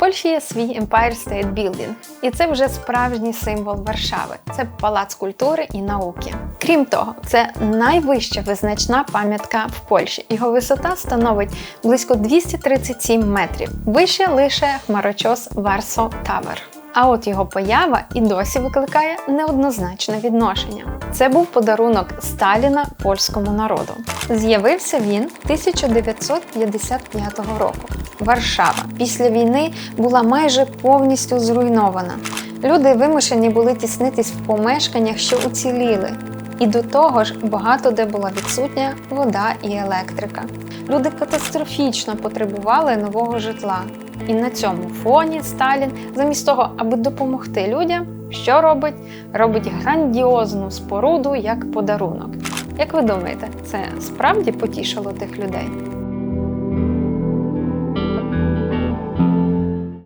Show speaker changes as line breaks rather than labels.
Польщі є свій Empire State Building, і це вже справжній символ Варшави. Це палац культури і науки. Крім того, це найвища визначна пам'ятка в Польщі. Його висота становить близько 237 метрів. Вище лише хмарочос Варсо Тавер. А от його поява і досі викликає неоднозначне відношення. Це був подарунок Сталіна польському народу. З'явився він 1955 року. Варшава після війни була майже повністю зруйнована. Люди вимушені були тіснитись в помешканнях, що уціліли. І до того ж, багато де була відсутня вода і електрика. Люди катастрофічно потребували нового житла. І на цьому фоні Сталін, замість того, аби допомогти людям, що робить? Робить грандіозну споруду як подарунок. Як ви думаєте, це справді потішило тих людей?